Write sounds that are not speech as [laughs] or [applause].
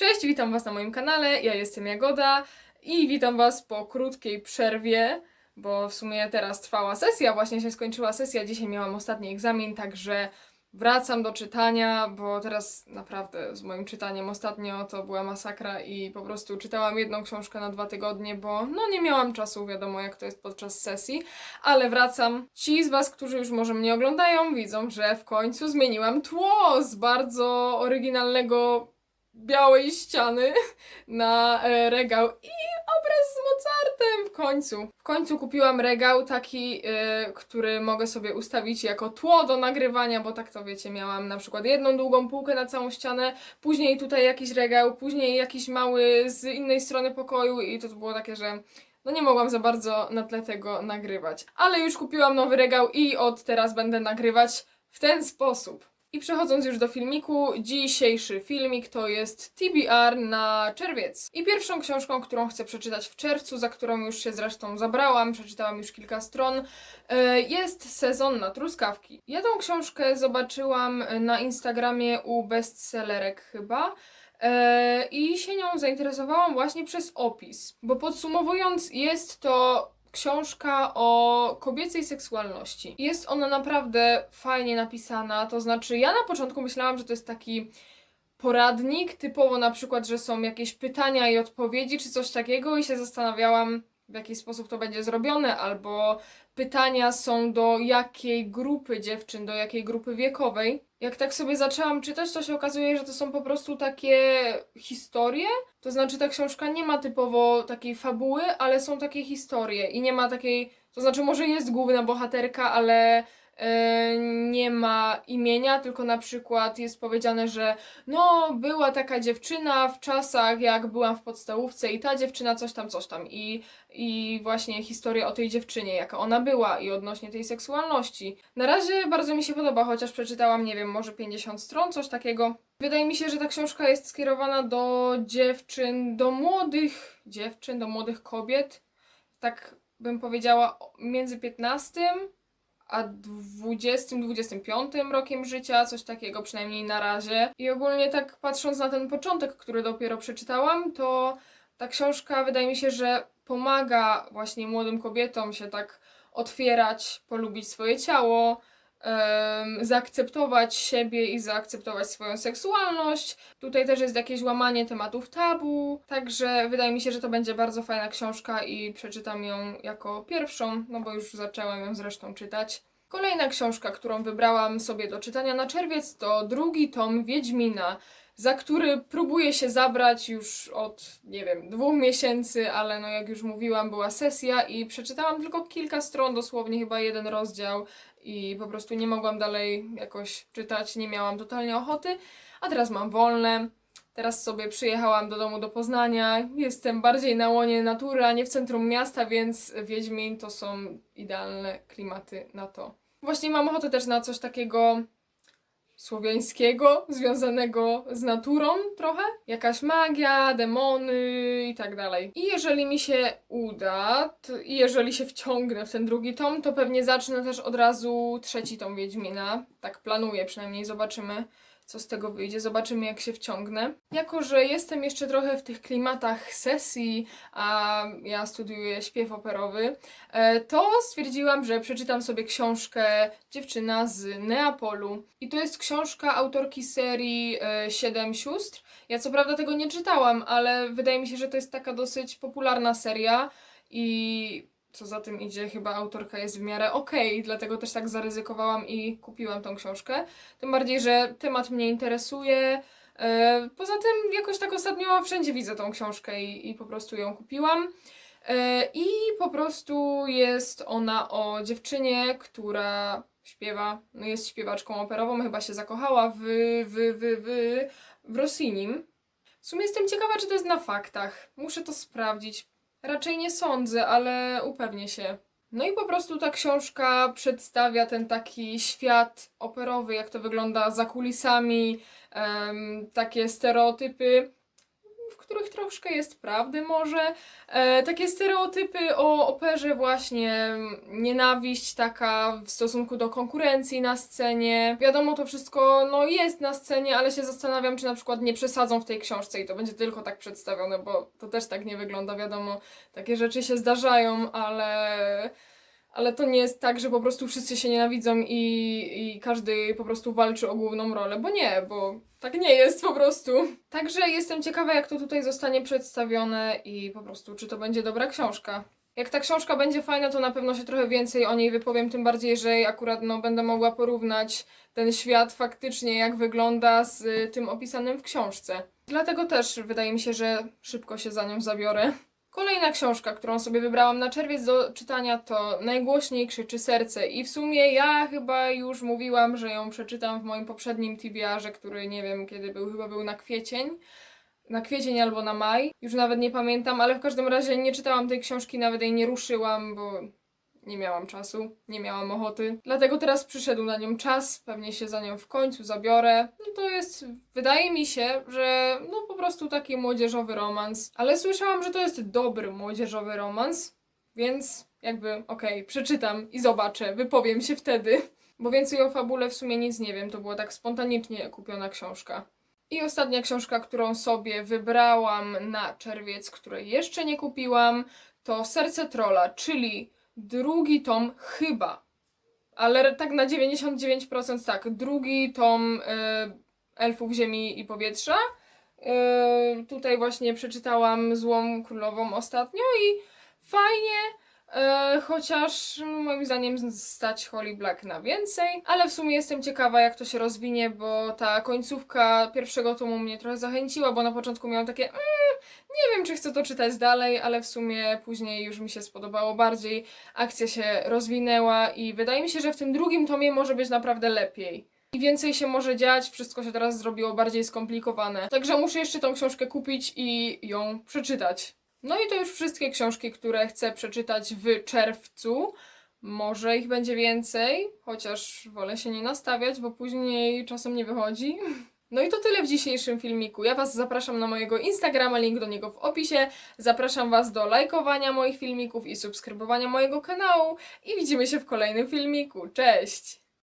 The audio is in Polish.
Cześć, witam Was na moim kanale. Ja jestem Jagoda i witam Was po krótkiej przerwie, bo w sumie teraz trwała sesja, właśnie się skończyła sesja. Dzisiaj miałam ostatni egzamin, także wracam do czytania, bo teraz naprawdę z moim czytaniem ostatnio to była masakra i po prostu czytałam jedną książkę na dwa tygodnie, bo no nie miałam czasu, wiadomo jak to jest podczas sesji, ale wracam. Ci z Was, którzy już może mnie oglądają, widzą, że w końcu zmieniłam tło z bardzo oryginalnego białej ściany na e, regał i obraz z Mozartem w końcu. W końcu kupiłam regał taki, e, który mogę sobie ustawić jako tło do nagrywania, bo tak to wiecie, miałam na przykład jedną długą półkę na całą ścianę, później tutaj jakiś regał, później jakiś mały z innej strony pokoju i to było takie, że no nie mogłam za bardzo na tle tego nagrywać. Ale już kupiłam nowy regał i od teraz będę nagrywać w ten sposób. I przechodząc już do filmiku, dzisiejszy filmik to jest TBR na czerwiec. I pierwszą książką, którą chcę przeczytać w czerwcu, za którą już się zresztą zabrałam, przeczytałam już kilka stron, e, jest Sezon na truskawki. Ja tą książkę zobaczyłam na Instagramie u bestsellerek chyba. E, I się nią zainteresowałam właśnie przez opis. Bo podsumowując, jest to książka o kobiecej seksualności. Jest ona naprawdę fajnie napisana, to znaczy ja na początku myślałam, że to jest taki poradnik, typowo na przykład, że są jakieś pytania i odpowiedzi, czy coś takiego i się zastanawiałam, w jaki sposób to będzie zrobione, albo pytania są do jakiej grupy dziewczyn, do jakiej grupy wiekowej. Jak tak sobie zaczęłam czytać, to się okazuje, że to są po prostu takie historie. To znaczy, ta książka nie ma typowo takiej fabuły, ale są takie historie i nie ma takiej. To znaczy, może jest główna bohaterka, ale nie ma imienia, tylko na przykład jest powiedziane, że no, była taka dziewczyna w czasach, jak byłam w podstawówce, i ta dziewczyna coś tam, coś tam. I, i właśnie historia o tej dziewczynie, jaka ona była, i odnośnie tej seksualności. Na razie bardzo mi się podoba, chociaż przeczytałam, nie wiem, może 50 stron, coś takiego. Wydaje mi się, że ta książka jest skierowana do dziewczyn, do młodych dziewczyn, do młodych kobiet. Tak bym powiedziała, między 15 a 20-25 rokiem życia, coś takiego przynajmniej na razie. I ogólnie tak patrząc na ten początek, który dopiero przeczytałam, to ta książka wydaje mi się, że pomaga właśnie młodym kobietom się tak otwierać, polubić swoje ciało, em, zaakceptować siebie i zaakceptować swoją seksualność. Tutaj też jest jakieś łamanie tematów tabu, także wydaje mi się, że to będzie bardzo fajna książka i przeczytam ją jako pierwszą, no bo już zaczęłam ją zresztą czytać. Kolejna książka, którą wybrałam sobie do czytania na czerwiec, to drugi tom Wiedźmina, za który próbuję się zabrać już od, nie wiem, dwóch miesięcy, ale no jak już mówiłam, była sesja i przeczytałam tylko kilka stron, dosłownie chyba jeden rozdział i po prostu nie mogłam dalej jakoś czytać, nie miałam totalnie ochoty, a teraz mam wolne. Teraz sobie przyjechałam do domu do Poznania. Jestem bardziej na łonie natury, a nie w centrum miasta, więc Wiedźmin to są idealne klimaty na to. Właśnie mam ochotę też na coś takiego słowiańskiego, związanego z naturą trochę. Jakaś magia, demony i tak dalej. I jeżeli mi się uda, i jeżeli się wciągnę w ten drugi tom, to pewnie zacznę też od razu trzeci tom Wiedźmina. Tak planuję przynajmniej, zobaczymy co z tego wyjdzie, zobaczymy jak się wciągnę. Jako, że jestem jeszcze trochę w tych klimatach sesji, a ja studiuję śpiew operowy, e, to stwierdziłam, że przeczytam sobie książkę Dziewczyna z Neapolu. I to jest książka autorki serii e, Siedem sióstr. Ja co prawda tego nie czytałam, ale wydaje mi się, że to jest taka dosyć popularna seria i co za tym idzie, chyba autorka jest w miarę okej, dlatego też tak zaryzykowałam i kupiłam tą książkę. Tym bardziej, że temat mnie interesuje. E, Poza tym jakoś tak ostatnio wszędzie widzę tą książkę i, i po prostu ją kupiłam. E, I po prostu jest ona o dziewczynie, która śpiewa, no jest śpiewaczką operową, chyba się zakochała w, w, w, w, w Rossinim. W sumie jestem ciekawa, czy to jest na faktach. Muszę to sprawdzić. Raczej nie sądzę, ale upewnię się. No i po prostu ta książka przedstawia ten taki świat operowy, jak to wygląda za kulisami, takie stereotypy. W których troszkę jest prawdy może. E, takie stereotypy o operze właśnie, mm, nienawiść taka w stosunku do konkurencji na scenie. Wiadomo, to wszystko no jest na scenie, ale się zastanawiam, czy na przykład nie przesadzą w tej książce i to będzie tylko tak przedstawione, bo to też tak nie wygląda, wiadomo. Takie rzeczy się zdarzają, ale ale to nie jest tak, że po prostu wszyscy się nienawidzą i, i każdy po prostu walczy o główną rolę, bo nie, bo tak nie jest po prostu. Także jestem ciekawa, jak to tutaj zostanie przedstawione i po prostu, czy to będzie dobra książka. Jak ta książka będzie fajna, to na pewno się trochę więcej o niej wypowiem, tym bardziej, że akurat no, będę mogła porównać ten świat faktycznie, jak wygląda z y, tym opisanym w książce. Dlatego też wydaje mi się, że szybko się za nią zabiorę. Kolejna książka, którą sobie wybrałam na czerwiec do czytania to Najgłośniej krzyczy serce i w sumie ja chyba już mówiłam, że ją przeczytam w moim poprzednim TBR-ze, który nie wiem kiedy był, chyba był na kwiecień. Na kwiecień albo na maj, już nawet nie pamiętam, ale w każdym razie nie czytałam tej książki, nawet jej nie ruszyłam, bo nie miałam czasu, nie miałam ochoty. Dlatego teraz przyszedł na nią czas, pewnie się za nią w końcu zabiorę. No to jest, wydaje mi się, że no po prostu taki młodzieżowy romans. Ale słyszałam, że to jest dobry młodzieżowy romans, więc jakby okej, przeczytam i zobaczę, wypowiem się wtedy. Bo więcej o fabule w sumie nic nie wiem, to była tak spontanicznie kupiona książka. I ostatnia książka, którą sobie wybrałam na czerwiec, której jeszcze nie kupiłam, to Serce Trola, czyli drugi tom chyba, ale tak na 99% tak, drugi tom y, Elfów Ziemi i Powietrza. Y, tutaj właśnie przeczytałam Złą Królową ostatnio i fajnie, y, chociaż no, moim zdaniem stać Holly Black na więcej, ale w sumie jestem ciekawa jak to się rozwinie, bo ta końcówka pierwszego tomu mnie trochę zachęciła, bo na początku miałam takie mm, nie wiem czy chcę to czytać dalej, ale w sumie później już mi się spodobało bardziej, akcja się rozwinęła i wydaje mi się, że w tym drugim tomie może być naprawdę lepiej. I więcej się może dziać, wszystko się teraz zrobiło bardziej skomplikowane. Także muszę jeszcze tą książkę kupić i ją przeczytać. No i to już wszystkie książki, które chcę przeczytać w czerwcu. Może ich będzie więcej, chociaż wolę się nie nastawiać, bo później czasem nie wychodzi. [laughs] No i to tyle w dzisiejszym filmiku. Ja Was zapraszam na mojego Instagrama, link do niego w opisie. Zapraszam Was do lajkowania moich filmików i subskrybowania mojego kanału. I widzimy się w kolejnym filmiku. Cześć!